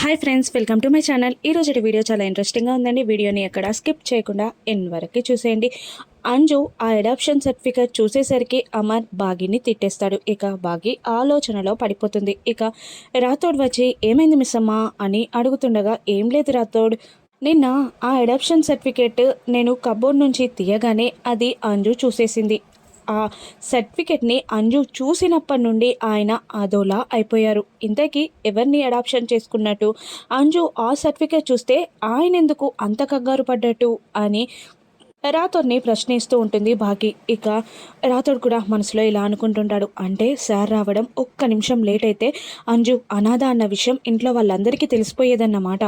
Hi friends welcome to my channel ఈ రోజు video చాలా ఇంట్రెస్టింగ్గా ఉందండి. వీడియోని ఎక్కడ స్కిప్ చేయకుండా ఎన్ వరకు చూసేయండి. అంజు ఆ అడాప్షన్ సర్టిఫికేట్ చూసేసరికి అమర్ బాగిని తిట్టేస్తాడు. ఇక బాగి ఆలోచనలో పడిపోతుంది. ఇక రాథోడ్ వచ్చి ఏమైంది మిస్ అమ్మా అని అడుగుతుండగా ఏం లేదు రాథోడ్. నిన్న ఆ అడాప్షన్ సర్టిఫికేట్ నేను కబోర్డ్ నుంచి తీయగానే అది అంజు చూసేసింది. ఆ సర్టిఫికెట్ని అంజు చూసినప్పటి నుండి ఆయన అదోలా అయిపోయారు. ఇంతకీ ఎవరిని అడాప్షన్ చేసుకున్నట్టు? అంజు ఆ సర్టిఫికెట్ చూస్తే ఆయన ఎందుకు అంత కంగారు పడ్డట్టు? అని రాథోడ్ని ప్రశ్నిస్తూ ఉంటుంది బాకీ. ఇక రాథోడ్ కూడా మనసులో ఇలా అనుకుంటుంటాడు. అంటే సార్ రావడం ఒక్క నిమిషం లేట్ అయితే అంజు అనాథ అన్న విషయం ఇంట్లో వాళ్ళందరికీ తెలిసిపోయేదన్నమాట.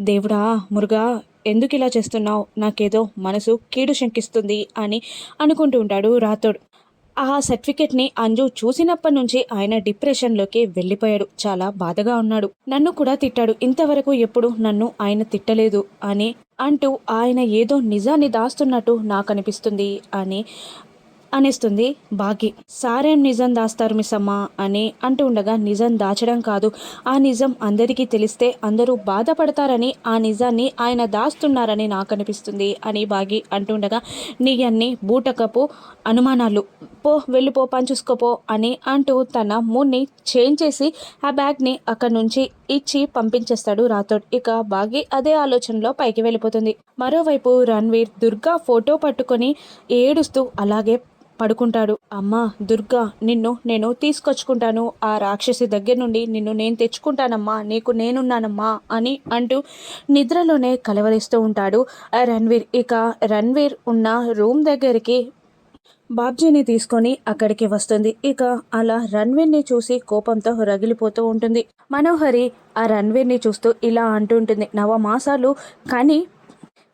దేవుడా మురుగా ఎందుకు ఇలా చేస్తున్నావు? నాకేదో మనసు కీడు శంకిస్తుంది అని అనుకుంటూ ఉంటాడు రాథోడ్. ఆ సర్టిఫికెట్ని అంజు చూసినప్పటి నుంచి ఆయన డిప్రెషన్లోకి వెళ్ళిపోయాడు. చాలా బాధగా ఉన్నాడు. నన్ను కూడా తిట్టాడు. ఇంతవరకు ఎప్పుడు నన్ను ఆయన తిట్టలేదు అని అంటూ ఆయన ఏదో నిజాన్ని దాస్తున్నట్టు నాకు అనిపిస్తుంది అని అనేస్తుంది. బాకి. సారేం నిజం దాస్తారు మిస్సమ్మ? అని అంటూ ఉండగా నిజం దాచడం కాదు. ఆ నిజం అందరికీ తెలిస్తే అందరూ బాధపడతారని ఆ నిజాన్ని ఆయన దాస్తున్నారని నాకు అనిపిస్తుంది అని బాగి అంటుండగా నీ అన్ని బూటకపు అనుమానాలు. పో వెళ్ళిపో పని చూసుకోపో అని అంటూ తన మూడ్ని చేంజ్ చేసి ఆ బ్యాగ్ని అక్కడి నుంచి ఇచ్చి పంపించేస్తాడు రాథోడ్. ఇక బాగి అదే ఆలోచనలో పైకి వెళ్ళిపోతుంది. మరోవైపు రణ్వీర్ దుర్గా ఫోటో పట్టుకొని ఏడుస్తూ అలాగే పడుకుంటాడు. అమ్మా దుర్గా నిన్ను నేను తీసుకొచ్చుకుంటాను. ఆ రాక్షసి దగ్గర నుండి నిన్ను నేను తెచ్చుకుంటానమ్మా నీకు నేనున్నానమ్మా అని అంటూ నిద్రలోనే కలవరిస్తూ ఉంటాడు రణ్వీర్. ఇక రణ్వీర్ ఉన్న రూమ్ దగ్గరికి బాబ్జీని తీసుకొని అక్కడికి వస్తుంది. ఇక అలా రణ్వీర్ని చూసి కోపంతో రగిలిపోతూ ఉంటుంది. మనోహరి ఆ రణ్వీర్ని చూస్తూ ఇలా అంటుంటుంది నవమాసాలు కానీ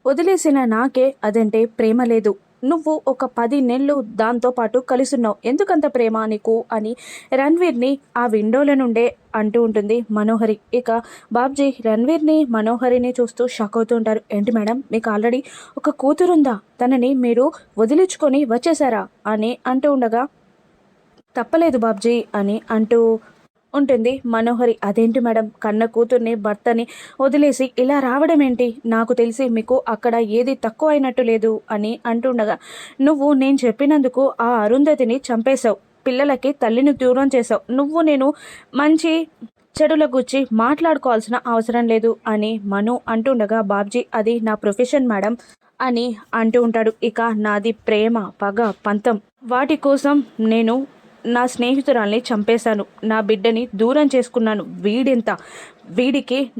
వదిలేసిన నాకే అదంటే ప్రేమ లేదు. నువ్వు ఒక పది నెలలు దాంతో పాటు కలుసున్నావు. ఎందుకంత ప్రేమ నీకు? అని రణ్వీర్ని ఆ విండోల నుండే అంటూ ఉంటుంది మనోహరి. ఇక బాబ్జీ రణ్వీర్ని మనోహరిని చూస్తూ షాక్ అవుతూ ఉంటారు. ఏంటి మేడం? మీకు ఆల్రెడీ ఒక కూతురుందా? తనని మీరు వదిలించుకొని వచ్చేసారా అని అంటూ ఉండగా తప్పలేదు బాబ్జీ అని అంటూ ఉంటుంది. మనోహరి అదేంటి మేడం? కన్న కూతుర్ని భర్తని వదిలేసి ఇలా రావడం ఏంటి? నాకు తెలిసి మీకు అక్కడ ఏది తక్కువ అయినట్టు లేదు అని అంటుండగా నువ్వు నేను చెప్పినందుకు ఆ అరుంధతిని చంపేశావు. పిల్లలకి తల్లిని దూరం చేశావు. నువ్వు నేను మంచి చెడుల గుచ్చి మాట్లాడుకోవాల్సిన అవసరం లేదు అని మను అంటుండగా బాబ్జీ అది నా ప్రొఫెషన్ మేడం అని అంటూ ఉంటాడు. ఇక నాది ప్రేమ పగ పంతం. వాటి కోసం నేను నా స్నేహితురాల్ని చంపేశాను. నా బిడ్డని దూరం చేసుకున్నాను. వీడింత? వీడికి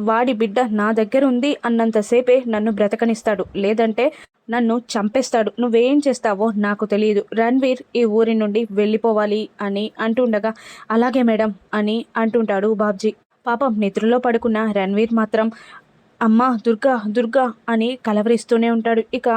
వాడి బిడ్డ నా దగ్గర ఉంది అన్నంతసేపే నన్ను బ్రతకనిస్తాడు. లేదంటే నన్ను చంపేస్తాడు. నువ్వేం చేస్తావో నాకు తెలియదు రణ్వీర్ ఈ ఊరి నుండి వెళ్ళిపోవాలి అని అంటుండగా అలాగే మేడం అని అంటుంటాడు బాబ్జీ. పాపం నిద్రలో పడుకున్న రణ్వీర్ మాత్రం అమ్మ దుర్గా దుర్గా అని కలవరిస్తూనే ఉంటాడు. ఇక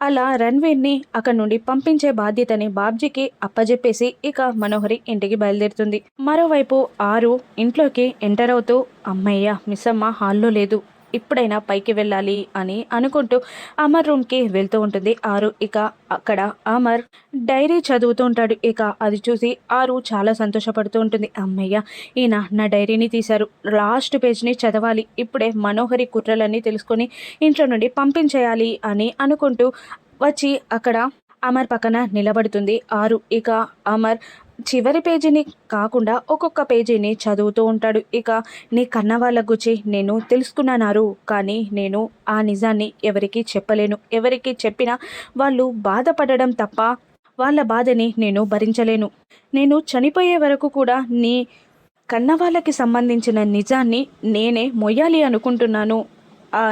అలా రణ్వీర్ని అక్కడి నుండి పంపించే బాధ్యతని బాబ్జీకి అప్పజెప్పేసి ఇక మనోహరి ఇంటికి బయలుదేరుతుంది. మరోవైపు ఆరు ఇంట్లోకి ఎంటర్ అవుతూ అమ్మయ్య మిస్సమ్మ హాల్లో లేదు. ఇప్పుడైనా పైకి వెళ్ళాలి అని అనుకుంటూ అమర్ రూమ్కి వెళ్తూ ఉంటుంది. ఆరు ఇక అక్కడ అమర్ డైరీ చదువుతూ ఉంటాడు. ఇక అది చూసి ఆరు చాలా సంతోషపడుతూ ఉంటుంది. అమ్మయ్య ఈయన నా డైరీని తీశారు. లాస్ట్ పేజ్ని చదవాలి. ఇప్పుడే మనోహరి కుట్రలన్నీ తెలుసుకొని ఇంట్లో నుండి పంపించేయాలి అని అనుకుంటూ వచ్చి అక్కడ అమర్ పక్కన నిలబడుతుంది. ఆరు ఇక అమర్ చివరి పేజీని కాకుండా ఒక్కొక్క పేజీని చదువుతూ ఉంటాడు. ఇక నీ కన్న వాళ్ళ గురించి నేను తెలుసుకున్నానారు. కానీ నేను ఆ నిజాన్ని ఎవరికి చెప్పలేను. ఎవరికి చెప్పినా వాళ్ళు బాధపడడం తప్ప వాళ్ళ బాధని నేను భరించలేను. నేను చనిపోయే వరకు కూడా నీ కన్న వాళ్ళకి సంబంధించిన నిజాన్ని నేనే మొయ్యాలి అనుకుంటున్నాను.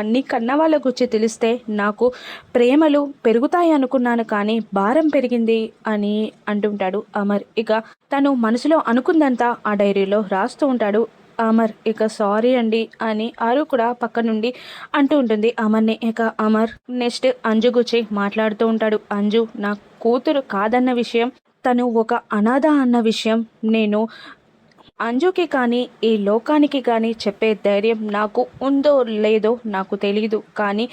నీ కన్న వాళ్ళ గురించి తెలిస్తే నాకు ప్రేమలు పెరుగుతాయి అనుకున్నాను కానీ భారం పెరిగింది అని అంటుంటాడు అమర్. ఇక తను మనసులో అనుకుందంతా ఆ డైరీలో రాస్తూ ఉంటాడు. అమర్ ఇక సారీ అండి అని ఆరు కూడా పక్క నుండి అంటూ ఉంటుంది అమర్ని. ఇక అమర్ నెక్స్ట్ అంజు గుచ్చి మాట్లాడుతూ ఉంటాడు. అంజు నా కూతురు కాదన్న విషయం తను ఒక అనాథ అన్న విషయం నేను అంజుకి కానీ ఈ లోకానికి కానీ చెప్పే ధైర్యం నాకు ఉందో లేదో నాకు తెలియదు కానీ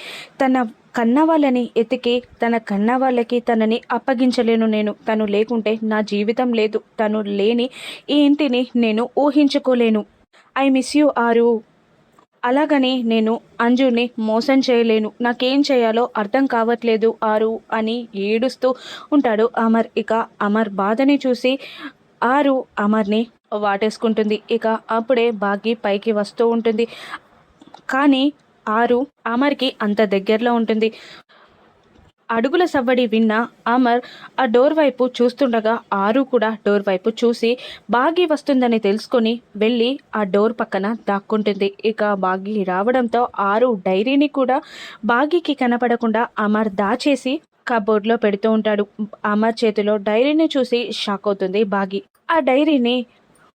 తన కన్న వాళ్ళని ఎతికి తన కన్న వాళ్ళకి తనని అప్పగించలేను నేను. తను లేకుంటే నా జీవితం లేదు. తను లేని ఈ ఇంటిని నేను ఊహించుకోలేను. ఐ మిస్ యూ ఆరు. అలాగని నేను అంజుని మోసం చేయలేను. నాకేం చేయాలో అర్థం కావట్లేదు ఆరు అని ఏడుస్తూ ఉంటాడు అమర్. ఇక అమర్ బాధని చూసి ఆరు అమర్ని వాటేసుకుంటుంది. ఇక అప్పుడే బాగి పైకి వస్తూ ఉంటుంది. కానీ ఆరు అమర్కి అంత దగ్గరలో ఉంటుంది. అడుగుల సవ్వడి విన్న అమర్ ఆ డోర్ వైపు చూస్తుండగా ఆరు కూడా డోర్ వైపు చూసి బాగి వస్తుందని తెలుసుకొని వెళ్ళి ఆ డోర్ పక్కన దాక్కుంటుంది. ఇక బాగి రావడంతో ఆరు డైరీని కూడా బాగికి కనపడకుండా అమర్ దాచేసి కబోర్డ్లో పెడుతూ ఉంటాడు. అమర్ చేతిలో డైరీని చూసి షాక్ అవుతుంది బాగి ఆ డైరీని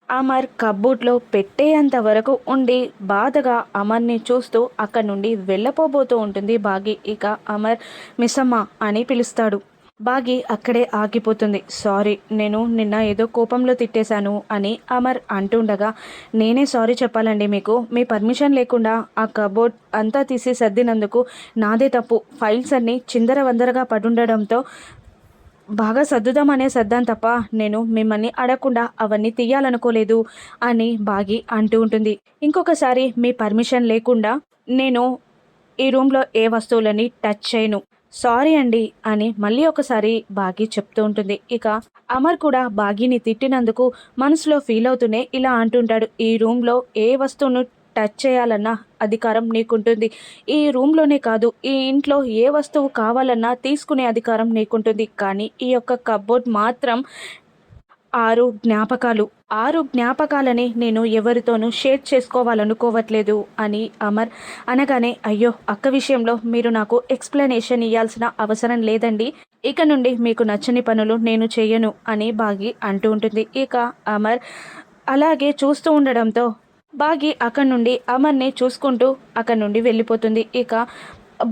అమర్ కబ్బూట్లో పెట్టేంత వరకు ఉండి బాధగా అమర్ని చూస్తూ అక్కడి నుండి వెళ్ళపోబోతూ ఉంటుంది బాగి. ఇక అమర్ మిస్సమ్మ అని పిలుస్తాడు. బాగి అక్కడే ఆగిపోతుంది. సారీ నేను నిన్న ఏదో కోపంలో తిట్టేశాను అని అమర్ అంటుండగా నేనే సారీ చెప్పాలండి మీకు. మీ పర్మిషన్ లేకుండా ఆ కబోర్డ్ అంతా తీసి సర్దినందుకు నాదే తప్పు. ఫైల్స్ అన్నీ చిందర వందరగా పడుండడంతో బాగా సర్దుదామనే సర్దాను తప్ప నేను మిమ్మల్ని అడగకుండా అవన్నీ తీయాలనుకోలేదు అని బాగి అంటూ ఉంటుంది. ఇంకొకసారి మీ పర్మిషన్ లేకుండా నేను ఈ రూమ్లో ఏ వస్తువులని టచ్ చేయను. సారీ అండి అని మళ్ళీ ఒకసారి బాగి చెప్తూ ఉంటుంది. ఇక అమర్ కూడా బాగిని తిట్టినందుకు మనసులో ఫీల్ అవుతూనే ఇలా అంటుంటాడు. ఈ రూమ్లో ఏ వస్తువును టచ్ చేయాలన్నా అధికారం నీకుంటుంది. ఈ రూమ్లోనే కాదు ఈ ఇంట్లో ఏ వస్తువు కావాలన్నా తీసుకునే అధికారం నీకుంటుంది. కానీ ఈ యొక్క కబోర్డ్ మాత్రం ఆరు జ్ఞాపకాలు. ఆరు జ్ఞాపకాలని నేను ఎవరితోనూ షేర్ చేసుకోవాలనుకోవట్లేదు అని అమర్ అనగానే అయ్యో అక్క విషయంలో మీరు నాకు ఎక్స్ప్లెనేషన్ ఇవ్వాల్సిన అవసరం లేదండి. ఇక నుండి మీకు నచ్చని పనులు నేను చేయను అని బాగి అంటూ ఉంటుంది. ఇక అమర్ అలాగే చూస్తూ ఉండడంతో బాగి అక్కడి నుండి అమర్ని చూసుకుంటూ అక్కడి నుండి వెళ్ళిపోతుంది. ఇక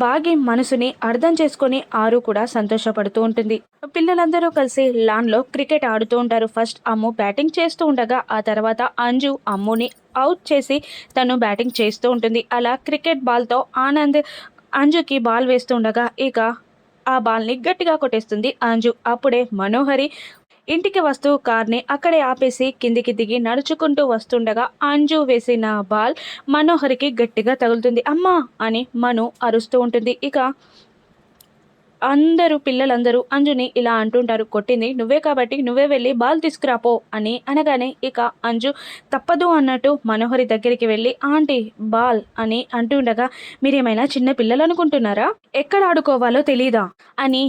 బాగి మనసుని అర్థం చేసుకొని ఆరు కూడా సంతోషపడుతూ ఉంటుంది. పిల్లలందరూ కలిసి లాన్లో క్రికెట్ ఆడుతూ ఉంటారు. ఫస్ట్ అమ్ము బ్యాటింగ్ చేస్తూ ఉండగా ఆ తర్వాత అంజు అమ్ముని అవుట్ చేసి తను బ్యాటింగ్ చేస్తూ ఉంటుంది. అలా క్రికెట్ బాల్తో ఆనంద్ అంజుకి బాల్ వేస్తూ ఉండగా ఇక ఆ బాల్ని గట్టిగా కొట్టేస్తుంది అంజు. అప్పుడే మనోహరి ఇంటికి వస్తూ కార్ని అక్కడే ఆపేసి కిందికి దిగి నడుచుకుంటూ వస్తుండగా అంజు వేసిన బాల్ మనోహరికి గట్టిగా తగులుతుంది. అమ్మా! అని మను అరుస్తూ ఉంటుంది. ఇక అందరూ పిల్లలందరూ అంజుని ఇలా అంటుంటారు. కొట్టింది నువ్వే కాబట్టి నువ్వే వెళ్ళి బాల్ తీసుకురాపో అని అనగానే ఇక అంజు తప్పదు అన్నట్టు మనోహరి దగ్గరికి వెళ్ళి ఆంటీ బాల్ అని అంటుండగా మీరేమైనా చిన్న పిల్లలు అనుకుంటున్నారా? ఎక్కడ ఆడుకోవాలో తెలీదా? అని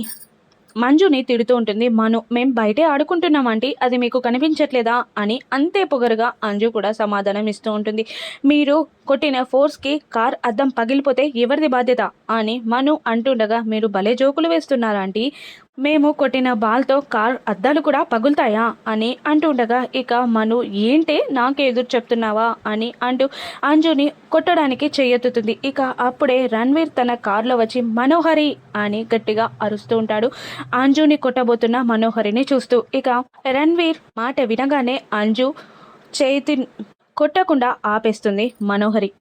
మంజుని తిడుతూ ఉంటుంది. మను మేం బయటే ఆడుకుంటున్నామంటే అది మీకు కనిపించట్లేదా? అని అంతే పొగరుగా అంజు కూడా సమాధానం ఇస్తూ ఉంటుంది. మీరు కొట్టిన ఫోర్స్కి కార్ అద్దం పగిలిపోతే ఎవరిది బాధ్యత? అని మను అంటుండగా మీరు భలే జోకులు వేస్తున్నారా మేము కొట్టిన బాల్తో కార్ అద్దాలు కూడా పగులుతాయా అని అంటుండగా ఇక మను ఏంటి నాకే ఎదురు చెప్తున్నావా? అని అంటూ అంజుని కొట్టడానికి చేయెత్తుతుంది. ఇక అప్పుడే రణ్వీర్ తన కారులో వచ్చి మనోహరి! అని గట్టిగా అరుస్తూ ఉంటాడు. అంజుని కొట్టబోతున్న మనోహరిని చూస్తూ ఇక రణ్వీర్ మాట వినగానే అంజు చేతి కొట్టకుండా ఆపేస్తుంది మనోహరి.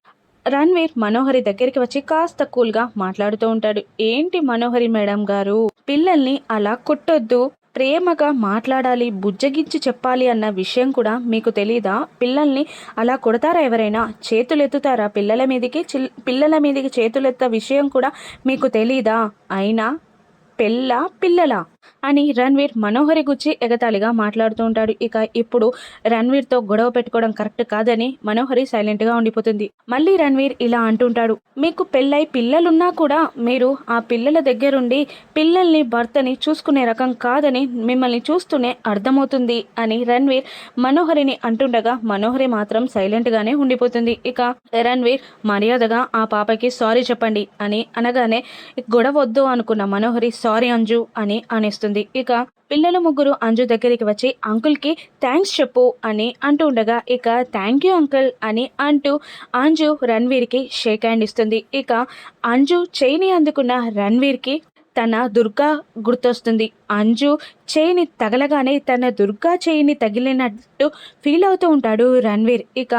రణ్వీర్ మనోహరి దగ్గరికి వచ్చి కాస్త కూల్గా మాట్లాడుతూ ఉంటాడు. ఏంటి మనోహరి మేడం గారు? పిల్లల్ని అలా కొట్టొద్దు. ప్రేమగా మాట్లాడాలి బుజ్జగించి చెప్పాలి అన్న విషయం కూడా మీకు తెలీదా? పిల్లల్ని అలా కొడతారా ఎవరైనా? చేతులెత్తుతారా పిల్లల మీదకి? చిల్ పిల్లల మీదకి చేతులెత్త విషయం కూడా మీకు తెలీదా? అయినా పెళ్ళ పిల్లల? అని రణ్వీర్ మనోహరి గుచ్చి ఎగతాళిగా మాట్లాడుతూ ఉంటాడు. ఇక ఇప్పుడు రణ్వీర్తో గొడవ పెట్టుకోవడం కరెక్ట్ కాదని మనోహరి సైలెంట్గా ఉండిపోతుంది. మళ్ళీ రణ్వీర్ ఇలా అంటుంటాడు మీకు పెళ్ళై పిల్లలున్నా కూడా మీరు ఆ పిల్లల దగ్గరుండి పిల్లల్ని భర్తని చూసుకునే రకం కాదని మిమ్మల్ని చూస్తూనే అర్థమవుతుంది అని రణ్వీర్ మనోహరిని అంటుండగా మనోహరి మాత్రం సైలెంట్గానే ఉండిపోతుంది. ఇక రణ్వీర్ మర్యాదగా ఆ పాపకి సారీ చెప్పండి అని అనగానే గొడవ వద్దు అనుకున్న మనోహరి సారీ అంజు అని అనే చేస్తుంది. ఇక పిల్లలు ముగ్గురు అంజు దగ్గరికి వచ్చి అంకుల్కి థ్యాంక్స్ చెప్పు అని అంటూ ఉండగా ఇక థ్యాంక్ యూ అంకుల్ అని అంటూ అంజు రణ్వీర్కి షేక్ హ్యాండ్ ఇస్తుంది. ఇక అంజు చేయిని అందుకున్న రణ్వీర్కి తన దుర్గా గుర్తొస్తుంది. అంజు చేయిని తగలగానే తన దుర్గా చేయిని తగిలినట్టు ఫీల్ అవుతూ ఉంటాడు రణ్వీర్. ఇక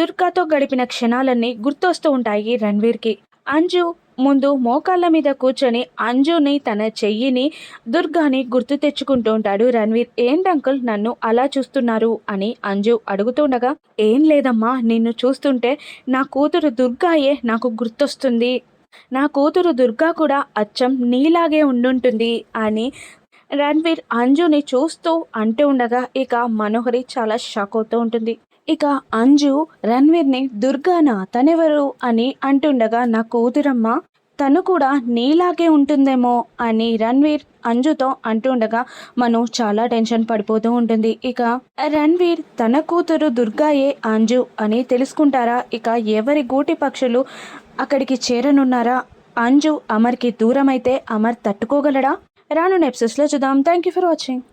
దుర్గాతో గడిపిన క్షణాలన్నీ గుర్తొస్తూ ఉంటాయి రణ్వీర్కి. అంజు ముందు మోకాళ్ళ మీద కూర్చొని అంజుని తన చెయ్యిని దుర్గాని గుర్తు తెచ్చుకుంటూ ఉంటాడు. రణ్వీర్ ఏంటి అంకుల్ నన్ను అలా చూస్తున్నారు? అని అంజు అడుగుతుండగా ఏం లేదమ్మా నిన్ను చూస్తుంటే నా కూతురు దుర్గాయే నాకు గుర్తొస్తుంది. నా కూతురు దుర్గా కూడా అచ్చం నీలాగే ఉండుంటుంది అని రణ్వీర్ అంజుని చూస్తూ అంటూ ఉండగా ఇక మనోహరి చాలా షాక్ అవుతూ ఉంటుంది. ఇక అంజు రణ్వీర్ని దుర్గానా తనెవరు అని అంటుండగా నా కూతురమ్మ తను కూడా నీలాగే ఉంటుందేమో అని రణ్వీర్ అంజుతో అంటుండగా మను చాలా టెన్షన్ పడిపోతూ ఉంటుంది. ఇక రణ్వీర్ తన కూతురు దుర్గాయే అంజు అని తెలుసుకుంటారా? ఇక ఎవరి గూటి పక్షులు అక్కడికి చేరనున్నారా? అంజు అమర్కి దూరం అయితే అమర్ తట్టుకోగలడా? రాను నెప్సెస్లో చూద్దాం. Thank you for watching.